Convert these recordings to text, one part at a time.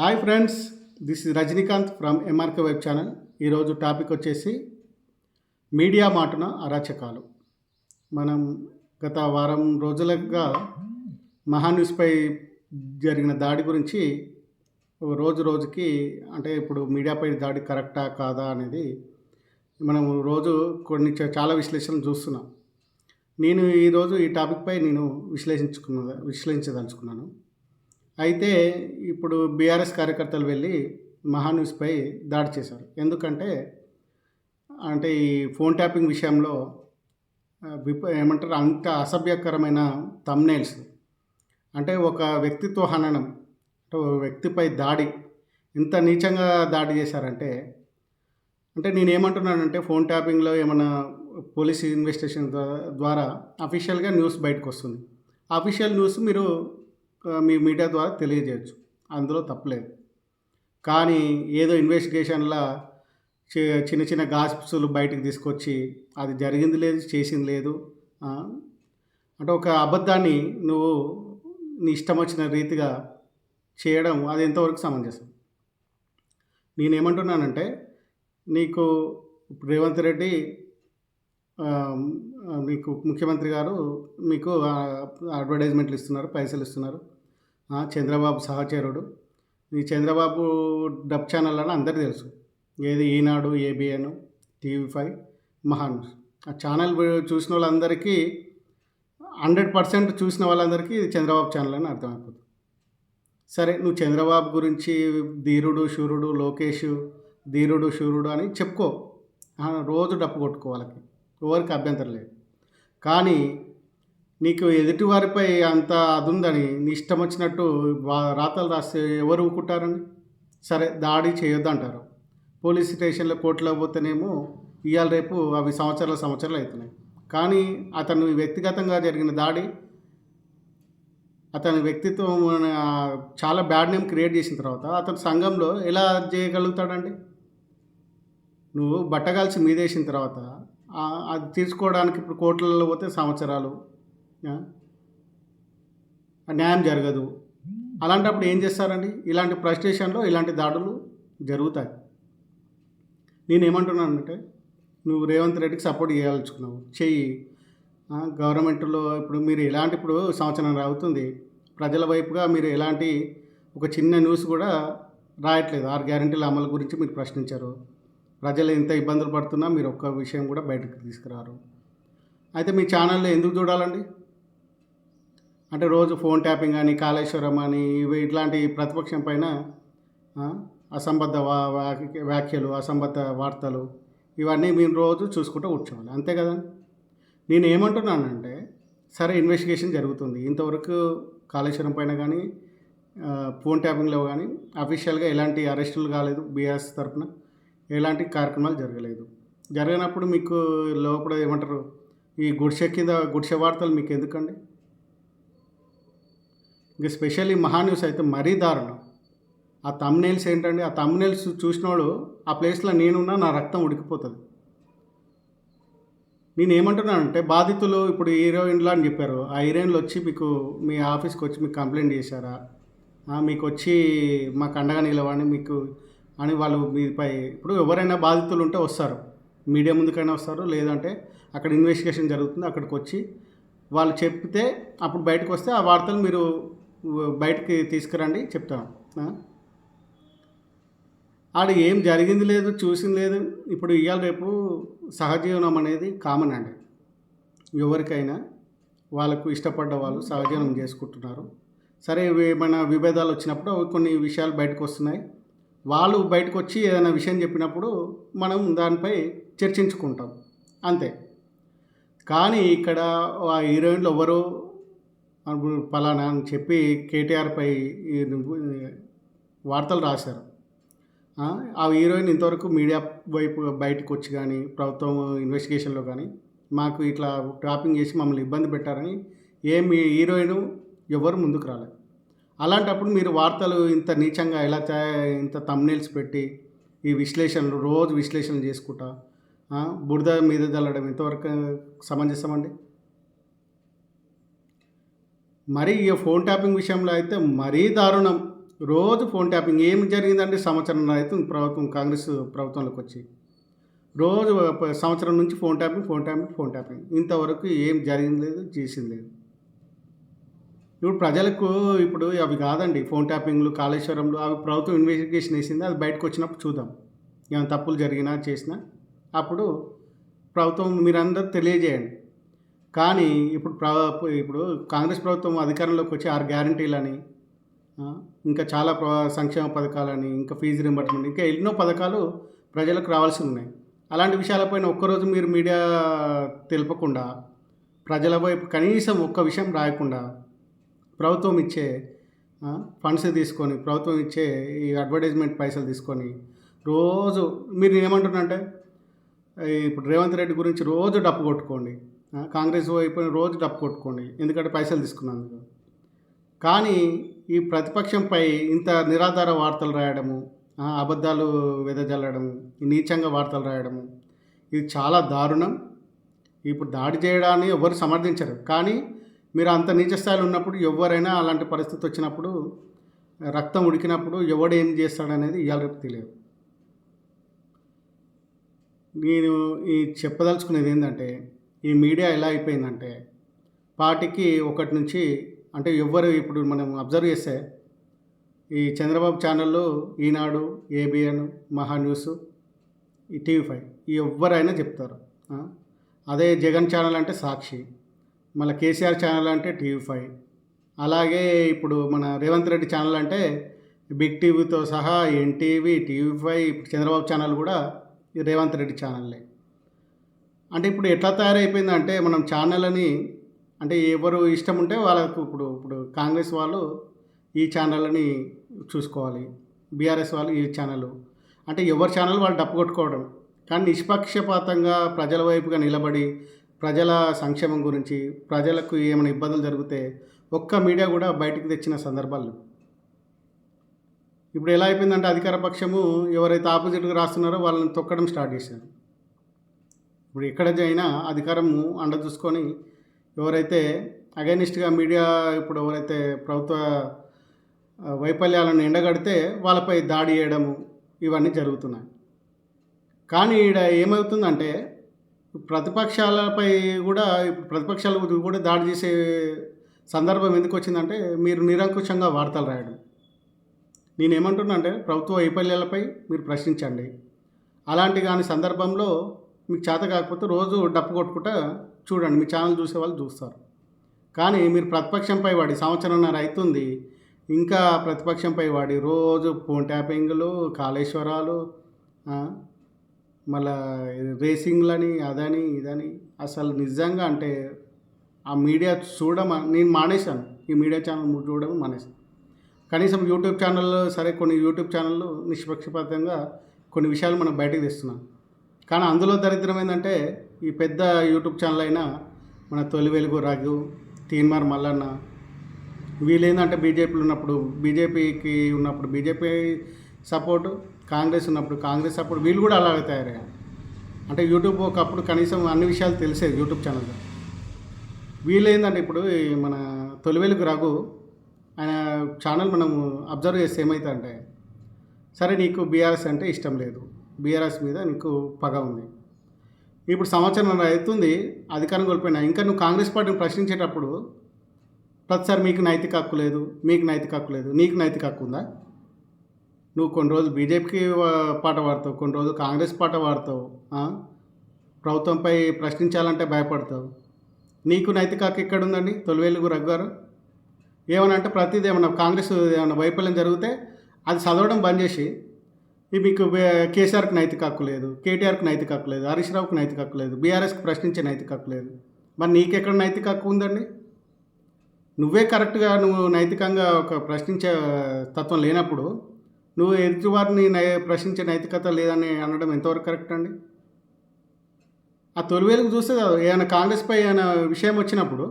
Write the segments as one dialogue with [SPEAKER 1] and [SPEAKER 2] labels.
[SPEAKER 1] Hi friends this is Rajinikanth from MRK web channel ఈరోజు topic వచ్చేసి media మాటున అరాచకాలు. మనం గత వారం రోజులుగా మహాన్యూస్పై జరిగిన దాడి గురించి రోజు రోజుకి అంటే ఇప్పుడు మీడియాపై దాడి కరెక్టా కాదా అనేది మనం రోజు కొన్ని చాలా విశ్లేషణలు చూస్తున్నాం. నేను ఈరోజు ఈ టాపిక్పై నేను విశ్లేషించుకున్న విశ్లేషించదలుచుకున్నాను. అయితే ఇప్పుడు బీఆర్ఎస్ కార్యకర్తలు వెళ్ళి మహాన్యూస్పై దాడి చేశారు. ఎందుకంటే అంటే ఈ ఫోన్ ట్యాపింగ్ విషయంలో విప ఏమంటారు అంత అసభ్యకరమైన తమ్నేల్స్ అంటే ఒక వ్యక్తిత్వ హననం అంటే ఒక వ్యక్తిపై దాడి ఇంత నీచంగా దాడి చేశారంటే అంటే నేను ఏమంటున్నానంటే ఫోన్ ట్యాపింగ్లో ఏమైనా పోలీస్ ఇన్వెస్టిగేషన్ ద్వారా అఫీషియల్గా న్యూస్ బయటకు వస్తుంది అఫీషియల్ న్యూస్ మీరు మీ మీడియా ద్వారా తెలియజేయచ్చు. అందులో తప్పలేదు. కానీ ఏదో ఇన్వెస్టిగేషన్లా చి- చిన్న చిన్న గాసిప్స్లు బయటకు తీసుకొచ్చి అది జరిగింది లేదు చేసింది లేదు అంటే ఒక అబద్ధాన్ని నువ్వు నీ ఇష్టం వచ్చిన రీతిగా చేయడం అది ఎంతవరకు సమంజసం? నేనేమంటున్నానంటే నీకు ఇప్పుడు రేవంత్ రెడ్డి మీకు ముఖ్యమంత్రి గారు మీకు అడ్వర్టైజ్మెంట్లు ఇస్తున్నారు పైసలు ఇస్తున్నారు. చంద్రబాబు సహచరుడు. ఈ చంద్రబాబు డబ్ ఛానల్ అని అందరికీ తెలుసు. ఏది ఈనాడు ఏబిఎన్ టీవీ ఫైవ్ మహాన్. ఆ ఛానల్ చూసిన వాళ్ళందరికీ హండ్రెడ్ పర్సెంట్ చూసిన వాళ్ళందరికీ ఇది చంద్రబాబు ఛానల్ అని అర్థమైపోతుంది. సరే నువ్వు చంద్రబాబు గురించి ధీరుడు శూరుడు లోకేష్ ధీరుడు శూరుడు అని చెప్పుకో. రోజు డప్పు కొట్టుకో వాళ్ళకి. ఎవరికి అభ్యంతరం లేదు. కానీ నీకు ఎదుటివారిపై అంత అది ఉందని నీ ఇష్టం వచ్చినట్టు రాతలు రాస్తే ఎవరు ఊకుంటారని సరే దాడి చేయొద్దు అంటారు పోలీస్ స్టేషన్లో కోర్టులో పోతేనేమో ఇవాళ రేపు అవి సంవత్సరాల సంవత్సరాలు అవుతున్నాయి కానీ అతను వ్యక్తిగతంగా జరిగిన దాడి అతని వ్యక్తిత్వం చాలా బ్యాడ్ నేమ్ క్రియేట్ చేసిన తర్వాత అతను సంఘంలో ఎలా చేయగలుగుతాడండి? నువ్వు బట్టగాల్చి మీదేసిన తర్వాత అది తీర్చుకోవడానికి ఇప్పుడు కోర్టులలో పోతే సంవత్సరాలు న్యాయం జరగదు. అలాంటప్పుడు ఏం చేస్తారండి? ఇలాంటి ఫ్రస్ట్రేషన్లో ఇలాంటి దాడులు జరుగుతాయి. నేను ఏమంటున్నానంటే నువ్వు రేవంత్ రెడ్డికి సపోర్ట్ చేయాలనుకున్నావు చెయ్యి. గవర్నమెంట్లో ఇప్పుడు మీరు ఎలాంటి ఇప్పుడు సంవత్సరం అవుతుంది ప్రజల వైపుగా మీరు ఎలాంటి ఒక చిన్న న్యూస్ కూడా రాయట్లేదు. ఆరు గ్యారంటీల అమలు గురించి మీరు ప్రశ్నించారు. ప్రజలు ఎంత ఇబ్బందులు పడుతున్నా మీరు ఒక్క విషయం కూడా బయటకు తీసుకురారు. అయితే మీ ఛానల్లో ఎందుకు చూడాలండి? అంటే రోజు ఫోన్ ట్యాపింగ్ అని కాళేశ్వరం అని ఇవి ఇట్లాంటి ప్రతిపక్షం పైన అసంబద్ధ వా వ్యాఖ్యలు అసంబద్ధ వార్తలు ఇవన్నీ మేము రోజు చూసుకుంటూ కూర్చోవాలి. అంతే కదా? నేను ఏమంటున్నానంటే సరే ఇన్వెస్టిగేషన్ జరుగుతుంది. ఇంతవరకు కాళేశ్వరం పైన కానీ ఫోన్ ట్యాపింగ్లో కానీ అఫీషియల్గా ఎలాంటి అరెస్టులు కాలేదు బీఆర్ఎస్ తరఫున ఎలాంటి కార్యక్రమాలు జరగలేదు. జరగనప్పుడు మీకు లోపల ఏమంటారు ఈ గుడిసె కింద గుడిసె వార్తలు మీకు ఎందుకండి? ఇంకా స్పెషల్లీ మహాన్యూస్ అయితే మరీ దారుణం. ఆ తమ్నేల్స్ ఏంటండి? ఆ తమ్నేల్స్ చూసినోడు ఆ ప్లేస్లో నేనున్నా నా రక్తం ఉడికిపోతుంది. నేను ఏమంటున్నానంటే బాధితులు ఇప్పుడు హీరోయిన్లు అని చెప్పారు. ఆ హీరోయిన్లు వచ్చి మీకు మీ ఆఫీస్కి వచ్చి మీకు కంప్లైంట్ చేశారా? మీకు వచ్చి మాకు అండగా నిలవని మీకు అని వాళ్ళు మీపై ఇప్పుడు ఎవరైనా బాధితులు ఉంటే వస్తారు. మీడియా ముందుకైనా వస్తారు. లేదంటే అక్కడ ఇన్వెస్టిగేషన్ జరుగుతుంది అక్కడికి వచ్చి వాళ్ళు చెప్తే అప్పుడు బయటకు వస్తే ఆ వార్తలు మీరు బయటకి తీసుకురండి చెప్తాం ఆడ ఏం జరిగింది లేదు చూసింది లేదు. ఇప్పుడు ఇవాళ రేపు సహజీవనం అనేది కామన్ అండి. ఎవరికైనా వాళ్ళకు ఇష్టపడ్డ వాళ్ళు సహజీవనం చేసుకుంటున్నారు. సరే ఏమైనా విభేదాలు వచ్చినప్పుడు కొన్ని విషయాలు బయటకు వస్తున్నాయి. వాళ్ళు బయటకు వచ్చి ఏదైనా విషయం చెప్పినప్పుడు మనం దానిపై చర్చించుకుంటాం. అంతే. కానీ ఇక్కడ ఆ హీరోయిన్లు ఎవరో పలానా అని చెప్పి కేటీఆర్పై వార్తలు రాశారు. ఆ, హీరోయిన్ ఇంతవరకు మీడియా వైపు బయటకు వచ్చి కానీ ప్రభుత్వం ఇన్వెస్టిగేషన్లో కానీ మాకు ఇట్లా ట్రాపింగ్ చేసి మమ్మల్ని ఇబ్బంది పెట్టారని ఏమి హీరోయిన్ ఎవరు ముందుకు రాలేదు. అలాంటప్పుడు మీరు వార్తలు ఇంత నీచంగా ఎలా ఇంత తమ్నేల్స్ పెట్టి ఈ విశ్లేషణలు రోజు విశ్లేషణ చేసుకుంటా బురద మీద చల్లడం ఎంతవరకు సమంజసం అండి మరి ఈ ఫోన్ ట్యాపింగ్ విషయంలో అయితే మరీ దారుణం. రోజు ఫోన్ ట్యాపింగ్ ఏం జరిగిందంటే సంవత్సరం అయితే ప్రభుత్వం కాంగ్రెస్ ప్రభుత్వంలోకి వచ్చి. రోజు సంవత్సరం నుంచి phone tapping phone tapping phone tapping. ఇంతవరకు ఏం జరిగింది లేదు చేసింది లేదు. ఇప్పుడు ప్రజలకు ఇప్పుడు అవి కాదండి. ఫోన్ ట్యాపింగ్లు కాళేశ్వరంలో అవి ప్రభుత్వం ఇన్వెస్టిగేషన్ వేసింది. అది బయటకు వచ్చినప్పుడు చూద్దాం. ఏమైనా తప్పులు జరిగినా చేసినా అప్పుడు ప్రభుత్వం మీరందరూ తెలియజేయండి. కానీ ఇప్పుడు ఇప్పుడు కాంగ్రెస్ ప్రభుత్వం అధికారంలోకి వచ్చి ఆరు గ్యారంటీలని ఇంకా చాలా ప్ర సంక్షేమ పథకాలని ఇంకా ఫీజు రింబర్స్మెంట్ ఇంకా ఎన్నో పథకాలు ప్రజలకు రావాల్సి ఉన్నాయి. అలాంటి విషయాలపైన ఒక్కరోజు మీరు మీడియా తెలపకుండా ప్రజల వైపు కనీసం ఒక్క విషయం రాయకుండా ప్రభుత్వం ఇచ్చే ఫండ్స్ తీసుకొని ప్రభుత్వం ఇచ్చే ఈ అడ్వర్టైజ్మెంట్ పైసలు తీసుకొని రోజు మీరు ఏమంటున్నారంటే ఇప్పుడు రేవంత్ రెడ్డి గురించి రోజు డప్పు కొట్టుకోండి. కాంగ్రెస్ అయిపోయిన రోజు డప్పు కొట్టుకోండి ఎందుకంటే పైసలు తీసుకున్నందుకు. కానీ ఈ ప్రతిపక్షంపై ఇంత నిరాధార వార్తలు రాయడము అబద్ధాలు వెదజల్లడము నీచంగా వార్తలు రాయడము ఇది చాలా దారుణం. ఇప్పుడు దాడి చేయడాన్ని ఎవరు సమర్థించరు. కానీ మీరు అంత నీచ స్థాయిలో ఉన్నప్పుడు ఎవరైనా అలాంటి పరిస్థితి వచ్చినప్పుడు రక్తం ఉడికినప్పుడు ఎవడు ఏం చేస్తాడనేది ఇవాళ రేపు తెలియదు. నేను ఈ చెప్పదలుచుకునేది ఏంటంటే ఈ మీడియా ఎలా అయిపోయిందంటే పార్టీకి ఒకటి నుంచి అంటే ఎవ్వరు ఇప్పుడు మనం అబ్జర్వ్ చేస్తే ఈ చంద్రబాబు ఛానళ్ళు ఈనాడు ఏబిఎన్ మహా న్యూస్ ఈ టీవీ ఫైవ్ ఈ ఎవరైనా చెప్తారు అదే జగన్ ఛానల్ అంటే సాక్షి మళ్ళీ కేసీఆర్ ఛానల్ అంటే టీవీ ఫైవ్ అలాగే ఇప్పుడు మన రేవంత్ రెడ్డి ఛానల్ అంటే బిగ్ టీవీతో సహా ఎన్టీవీ టీవీ ఫైవ్ ఇప్పుడు చంద్రబాబు ఛానల్ కూడా ఈ రేవంత్ రెడ్డి ఛానల్లే. అంటే ఇప్పుడు ఎట్లా తయారైపోయిందంటే మనం ఛానళ్ళని అంటే ఎవరు ఇష్టం ఉంటే వాళ్ళకు ఇప్పుడు ఇప్పుడు కాంగ్రెస్ వాళ్ళు ఈ ఛానళ్ళని చూసుకోవాలి. బీఆర్ఎస్ వాళ్ళు ఈ ఛానల్ అంటే ఎవరి ఛానల్ వాళ్ళు డప్పు కొట్టుకోవడం. కానీ నిష్పక్షపాతంగా ప్రజల వైపుగా నిలబడి ప్రజల సంక్షేమం గురించి ప్రజలకు ఏమైనా ఇబ్బందులు జరిగితే ఒక్క మీడియా కూడా బయటకు తెచ్చిన సందర్భాలు ఇప్పుడు ఎలా అయిపోయిందంటే అధికార పక్షము ఎవరైతే ఆపోజిట్గా రాస్తున్నారో వాళ్ళని తొక్కడం స్టార్ట్ చేశారు. ఇప్పుడు ఎక్కడ అయినా అధికారము అండ చూసుకొని ఎవరైతే అగైనిస్ట్గా మీడియా ఇప్పుడు ఎవరైతే ప్రభుత్వ వైఫల్యాలను ఎండగడితే వాళ్ళపై దాడి చేయడము ఇవన్నీ జరుగుతున్నాయి. కానీ ఈడ ఏమవుతుందంటే ప్రతిపక్షాలపై కూడా ఇప్పుడు ప్రతిపక్షాల కూడా దాడి చేసే సందర్భం ఎందుకు వచ్చిందంటే మీరు నిరంకుశంగా వార్తలు రాయడం. నేనేమంటున్నా అంటే ప్రభుత్వ వైఫల్యాలపై మీరు ప్రశ్నించండి. అలాంటి కాని సందర్భంలో మీకు చేత కాకపోతే రోజు డప్పు కొట్టుకుంటా చూడండి మీ ఛానల్ చూసే వాళ్ళు చూస్తారు. కానీ మీరు ప్రతిపక్షంపై వాడి సంవత్సరంన్నర అవుతుంది ఇంకా ప్రతిపక్షంపై వాడి రోజు ఫోన్ ట్యాపింగ్లు కాళేశ్వరాలు మళ్ళీ మళ్ళా రేసింగ్లని అదని ఇదని అసలు నిజంగా అంటే ఆ మీడియా చూడమ నేను మానేశాను. ఈ మీడియా ఛానల్ చూడడం మానేశాను. కనీసం యూట్యూబ్ ఛానల్ సరే కొన్ని యూట్యూబ్ ఛానళ్ళు నిష్పక్షపాతంగా కొన్ని విషయాలు మనం బయటకు తెస్తున్నాం. కానీ అందులో దరిద్రం ఏంటంటే ఈ పెద్ద యూట్యూబ్ ఛానల్ అయినా మన తొలి వెలుగు రఘు తీన్మార్ మల్లన్న వీళ్ళేందంటే బీజేపీలో ఉన్నప్పుడు బీజేపీకి ఉన్నప్పుడు బీజేపీ సపోర్టు కాంగ్రెస్ ఉన్నప్పుడు కాంగ్రెస్ సపోర్ట్ వీళ్ళు కూడా అలాగే తయారయ్యారు. అంటే యూట్యూబ్ ఒకప్పుడు కనీసం అన్ని విషయాలు తెలిసేది యూట్యూబ్ ఛానల్ వీళ్ళు ఏంటంటే ఇప్పుడు మన తొలి వెలుగు రఘు ఆయన ఛానల్ మనం అబ్జర్వ్ చేస్తే ఏమవుతుందంటే సరే నీకు బీఆర్ఎస్ అంటే ఇష్టం లేదు. బీఆర్ఎస్ మీద నీకు పగ ఉంది. ఇప్పుడు సంవత్సరం అవుతుంది అధికారం కోల్పోయినా. ఇంకా నువ్వు కాంగ్రెస్ పార్టీని ప్రశ్నించేటప్పుడు ప్రతిసారి మీకు నైతిక హక్కు లేదు మీకు నైతిక హక్కు లేదు నీకు నైతిక హక్కు ఉందా? నువ్వు కొన్ని రోజులు బీజేపీకి పాట పాడతావు కొన్ని రోజులు కాంగ్రెస్ పాట పాడతావు ప్రభుత్వంపై ప్రశ్నించాలంటే భయపడతావు. నీకు నైతిక హక్కు ఎక్కడుందండి తొలివేలుగు రఘు గారు ఏమన్నా అంటే ప్రతిదీ ఏమన్నా కాంగ్రెస్ ఏమన్నా వైఫల్యం జరిగితే అది చదవడం బంద్ చేసి మీకు కేసీఆర్కి నైతిక హక్కు లేదు కేటీఆర్కి నైతిక హక్కు లేదు హరీష్ రావుకి నైతిక హక్కు లేదు బీఆర్ఎస్కి ప్రశ్నించే నైతిక హక్కు లేదు. మరి నీకెక్కడ నైతిక హక్కు ఉందండి? నువ్వే కరెక్ట్గా నువ్వు నైతికంగా ఒక ప్రశ్నించే తత్వం లేనప్పుడు నువ్వు ఎదుటివారిని నై ప్రశ్నించే నైతికత లేదని అనడం ఎంతవరకు కరెక్ట్ అండి? ఆ తొలివేలకు చూస్తే ఏమైనా కాంగ్రెస్పై ఏమైనా విషయం వచ్చినప్పుడు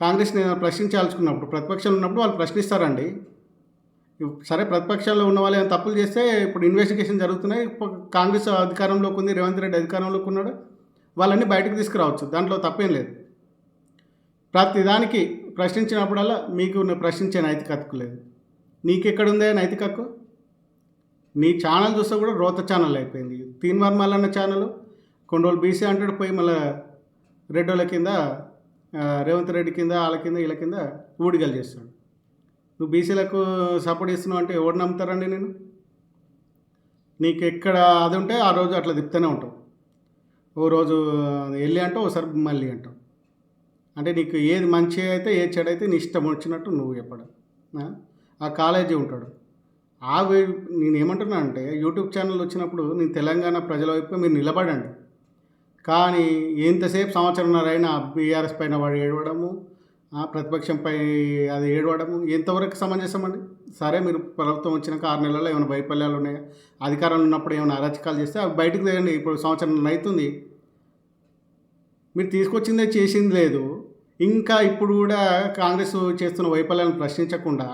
[SPEAKER 1] కాంగ్రెస్ని ఏమైనా ప్రశ్నించాల్చుకున్నప్పుడు ప్రతిపక్షంలో ఉన్నప్పుడు వాళ్ళు ప్రశ్నిస్తారండి. సరే ప్రతిపక్షాల్లో ఉన్న వాళ్ళు ఏమైనా తప్పులు చేస్తే ఇప్పుడు ఇన్వెస్టిగేషన్ జరుగుతున్నాయి. కాంగ్రెస్ అధికారంలోకి ఉంది రేవంత్ రెడ్డి అధికారంలోకి ఉన్నాడు. వాళ్ళని బయటకు తీసుకురావచ్చు. దాంట్లో తప్పేం లేదు. ప్రతి దానికి ప్రశ్నించినప్పుడల్లా మీకు ప్రశ్నించే నైతిక హక్కు లేదు. నీకెక్కడుందే నైతిక హక్కు? నీ ఛానల్ చూస్తే కూడా రోత ఛానల్ అయిపోయింది. తీన్మార్ అన్న ఛానల్ కొన్ని రోజులు బీసీ అంటాడు పోయి మళ్ళీ రెడ్డోళ్ళ కింద రేవంత్ రెడ్డి కింద వాళ్ళ కింద వీళ్ళ కింద ఊడిగలు చేస్తాడు నువ్వు బీసీలకు సపోర్ట్ ఇస్తున్నావు అంటే ఎవరు నమ్ముతారండి నేను? నీకు ఎక్కడ అది ఉంటే ఆ రోజు అట్లా తిప్పుతూనే ఉంటావు. ఓ రోజు వెళ్ళి అంటావు ఓసారి మళ్ళీ అంటావు. అంటే నీకు ఏది మంచి అయితే ఏది చెడు అయితే నీ ఇష్టం వచ్చినట్టు నువ్వు చెప్పడం. ఆ? కాలేజీ ఉంటాడు. ఆ వే- నేను ఏమంటున్నా అంటే యూట్యూబ్ ఛానల్ వచ్చినప్పుడు నేను తెలంగాణ ప్రజల వైపు మీరు నిలబడండి. కానీ ఎంతసేపు సంవత్సరంన్నరైనా అయినా బీఆర్ఎస్ పైన వాడు ఏడవడము ప్రతిపక్షంపై అది ఏడవడము ఎంతవరకు సమంజసమండి సరే మీరు ప్రభుత్వం వచ్చినాక ఆరు నెలల్లో ఏమైనా వైఫల్యాలు ఉన్నాయా? అధికారంలో ఉన్నప్పుడు ఏమైనా అరాచకాలు చేస్తే అవి బయటకు తేయండి. ఇప్పుడు సంవత్సరం అవుతుంది మీరు తీసుకొచ్చిందే చేసింది లేదు. ఇంకా ఇప్పుడు కూడా కాంగ్రెస్ చేస్తున్న వైఫల్యాలను ప్రశ్నించకుండా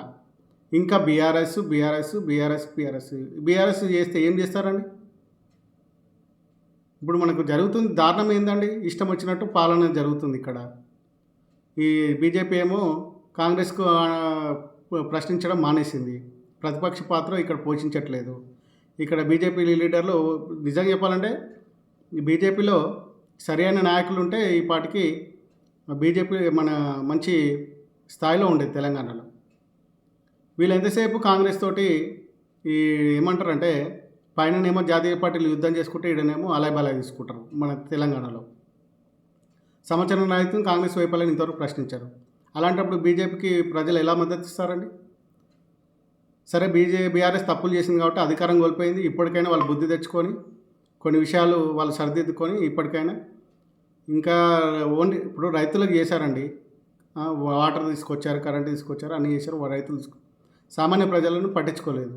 [SPEAKER 1] ఇంకా BRS BRS BRS BRS BRS చేస్తే ఏం చేస్తారండి? ఇప్పుడు మనకు జరుగుతుంది దారుణం ఏందండి? ఇష్టం వచ్చినట్టు పాలన జరుగుతుంది ఇక్కడ. ఈ బీజేపీ ఏమో కాంగ్రెస్కు ప్రశ్నించడం మానేసింది. ప్రతిపక్ష పాత్ర ఇక్కడ పోషించట్లేదు. ఇక్కడ బీజేపీ లీడర్లు నిజంగా చెప్పాలంటే ఈ బీజేపీలో సరైన నాయకులు ఉంటే ఈ పాటికి బీజేపీ మన మంచి స్థాయిలో ఉండేది తెలంగాణలో. వీళ్ళు ఎంతసేపు కాంగ్రెస్ తోటి ఈ ఏమంటారంటే పైననేమో జాతీయ పార్టీలు యుద్ధం చేసుకుంటే ఈడనేమో అలాయ్ బలాయ్ తీసుకుంటారు మన తెలంగాణలో సంవత్సరం నాయకత్వం కాంగ్రెస్ వైఫల్యాన్ని ఇంతవరకు ప్రశ్నించారు. అలాంటప్పుడు బీజేపీకి ప్రజలు ఎలా మద్దతు ఇస్తారండి? సరే బీజే బీఆర్ఎస్ తప్పులు చేసింది కాబట్టి అధికారం కోల్పోయింది. ఇప్పటికైనా వాళ్ళు బుద్ధి తెచ్చుకొని కొన్ని విషయాలు వాళ్ళు సరిదిద్దుకొని ఇప్పటికైనా ఇంకా ఓన్లీ ఇప్పుడు రైతులకు చేశారండి. వాటర్ తీసుకొచ్చారు కరెంట్ తీసుకొచ్చారు అన్నీ చేశారు రైతులు తీసుకు సామాన్య ప్రజలను పట్టించుకోలేదు.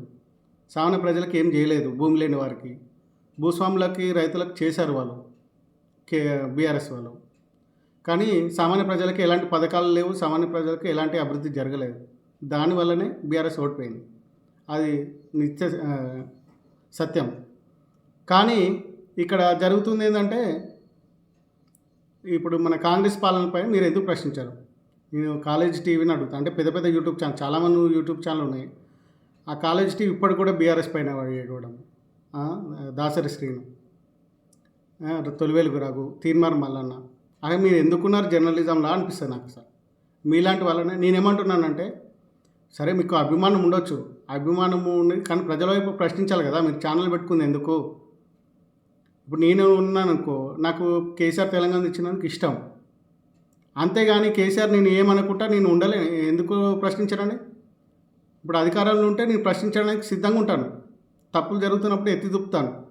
[SPEAKER 1] సామాన్య ప్రజలకు ఏం చేయలేదు భూమి లేని వారికి. భూస్వాములకి రైతులకు చేశారు వాళ్ళు. కే బీఆర్ఎస్ వాళ్ళు. కానీ సామాన్య ప్రజలకు ఎలాంటి పథకాలు లేవు సామాన్య ప్రజలకు ఎలాంటి అభివృద్ధి జరగలేదు. దానివల్లనే బీఆర్ఎస్ ఓడిపోయింది. అది నిత్య సత్యం. కానీ ఇక్కడ జరుగుతుంది ఏంటంటే ఇప్పుడు మన కాంగ్రెస్ పాలనపై మీరు ఎందుకు ప్రశ్నించారు? నేను కాలేజ్ టీవీని అడుగుతాను అంటే పెద్ద పెద్ద యూట్యూబ్ ఛానల్ చాలామంది యూట్యూబ్ ఛానల్ ఉన్నాయి. ఆ కాలేజ్ టీవీ ఇప్పటికి కూడా బీఆర్ఎస్ పైన ఏడవడం దాసరి శ్రీను. ఆ, తీర్మార్ తీన్మార్ మల్లన్న. అదే మీరు ఎందుకున్నారు జర్నలిజంలా అనిపిస్తుంది నాకు సార్. మీలాంటి వాళ్ళనే నేనేమంటున్నానంటే సరే మీకు అభిమానం ఉండొచ్చు. అభిమానం ఉండి కానీ ప్రజల వైపు ప్రశ్నించాలి కదా మీరు ఛానల్ పెట్టుకుంది ఎందుకు? ఇప్పుడు నేను ఉన్నాను అనుకో నాకు కేసీఆర్ తెలంగాణ ఇచ్చినందుకు ఇష్టం. అంతేగాని కేసీఆర్ నేను ఏమనుకుంటా నేను ఉండలే ఎందుకు ప్రశ్నించడండి ఇప్పుడు అధికారంలో ఉంటే నేను ప్రశ్నించడానికి సిద్ధంగా ఉంటాను. తప్పులు జరుగుతున్నప్పుడు ఎత్తి చూపుతాను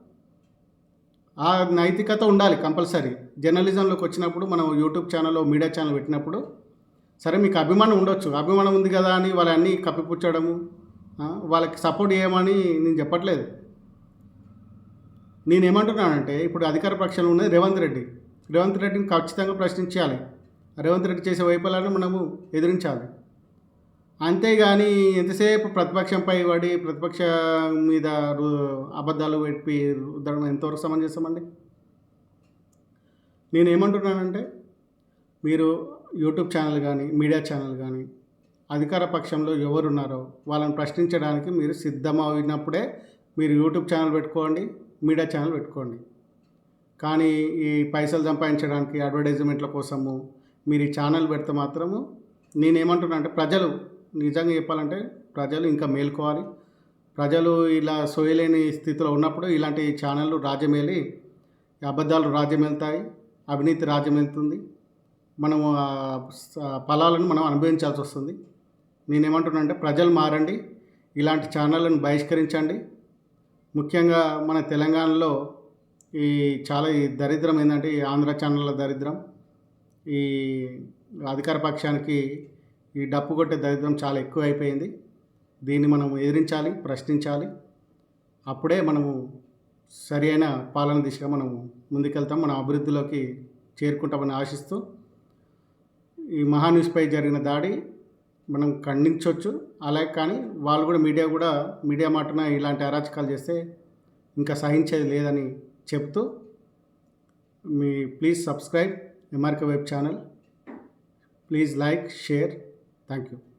[SPEAKER 1] ఆ నైతికత ఉండాలి కంపల్సరీ. జర్నలిజంలోకి వచ్చినప్పుడు మనం యూట్యూబ్ ఛానల్లో మీడియా ఛానల్ పెట్టినప్పుడు సరే మీకు అభిమానం ఉండొచ్చు. అభిమానం ఉంది కదా అని వాళ్ళన్నీ కప్పిపుచ్చడము వాళ్ళకి సపోర్ట్ చేయమని నేను చెప్పట్లేదు. నేనేమంటున్నానంటే ఇప్పుడు అధికార పక్షంలో ఉన్నది రేవంత్ రెడ్డి. రేవంత్ రెడ్డిని ఖచ్చితంగా ప్రశ్నించాలి. రేవంత్ రెడ్డి చేసే వైఫల్యాన్ని మనము ఎదిరించాలి. అంతేగాని ఎంతసేపు ప్రతిపక్షంపై పడి ప్రతిపక్ష మీద రు- అబద్ధాలు పెట్టి రుద్దడం ఎంతవరకు సమంజసమండి నేను ఏమంటున్నానంటే మీరు యూట్యూబ్ ఛానల్ కానీ మీడియా ఛానల్ కానీ అధికార పక్షంలో ఎవరున్నారో వాళ్ళని ప్రశ్నించడానికి మీరు సిద్ధమైనప్పుడే మీరు యూట్యూబ్ ఛానల్ పెట్టుకోండి మీడియా ఛానల్ పెట్టుకోండి. కానీ ఈ పైసలు సంపాదించడానికి అడ్వర్టైజ్మెంట్ల కోసము మీరు ఈ ఛానల్ పెడితే మాత్రము నేనేమంటున్నా అంటే ప్రజలు నిజంగా చెప్పాలంటే ప్రజలు ఇంకా మేల్కోవాలి. ప్రజలు ఇలా సోయలేని స్థితిలో ఉన్నప్పుడు ఇలాంటి ఛానళ్ళు రాజ్యమేలి అబద్ధాలు రాజ్యమేళ్తాయి అవినీతి రాజ్యమేళ్తుంది మనము ఫలాలను మనం అనుభవించాల్సి వస్తుంది. నేనేమంటున్నా అంటే ప్రజలు మారండి ఇలాంటి ఛానళ్ళను బహిష్కరించండి. ముఖ్యంగా మన తెలంగాణలో ఈ చాలా ఈ దరిద్రం ఏంటంటే ఈ ఆంధ్ర ఛానళ్ళ దరిద్రం. ఈ అధికార పక్షానికి ఈ డప్పు కొట్టే దరిద్రం చాలా ఎక్కువ అయిపోయింది దీన్ని మనం ఎదిరించాలి ప్రశ్నించాలి. అప్పుడే మనము సరి అయిన పాలన దిశగా మనం ముందుకెళ్తాం మన అభివృద్ధిలోకి చేరుకుంటామని ఆశిస్తూ ఈ మహాన్యూస్పై జరిగిన దాడి మనం ఖండించవచ్చు అలాగే కానీ వాళ్ళు కూడా మీడియా కూడా మీడియా మాటన ఇలాంటి అరాచకాలు చేస్తే ఇంకా సహించేది లేదని చెప్తూ మీ please subscribe MRK web channel. Please like share Thank you.